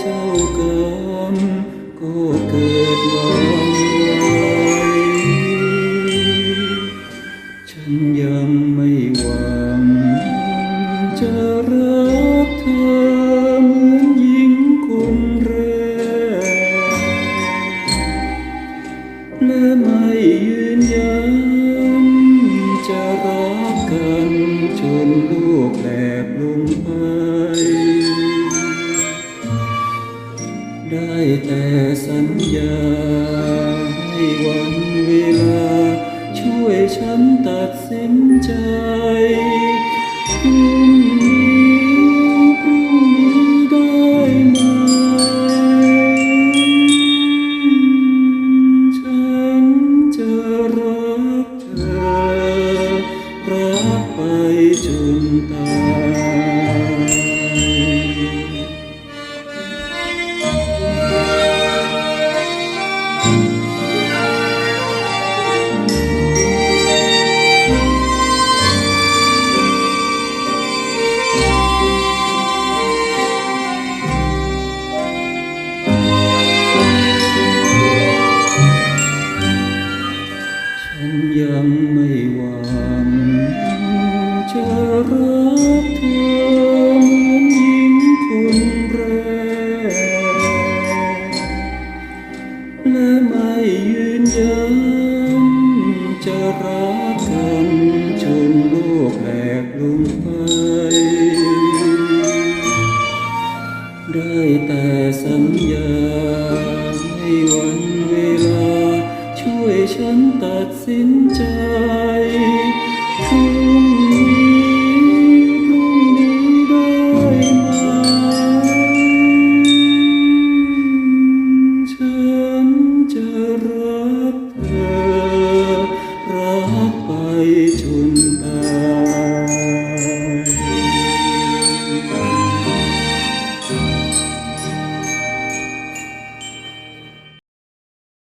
เจ้ากันก็เกิดวังฉันยังไม่หวังจะรักเธอเหมือนหญิงคนแรกและไม่ยืนยันจะรักกันจนลูกแหลกลงไป ได้แต่สัญญา ให้วันเวลา ช่วยฉันตัดสินใจพรุ่งนี้พรุ่งนี้ได้ไหม ฉันจะรักเธอ รักไปจนตาย จะรักเธอเหมือนหญิงคนแรก และไม่ยืนยันจะรักกันจนโลกแหลกลงไป ได้แต่สัญญาให้วันเวลา ช่วยฉันตัดสินใจพรุ่ง ไปชน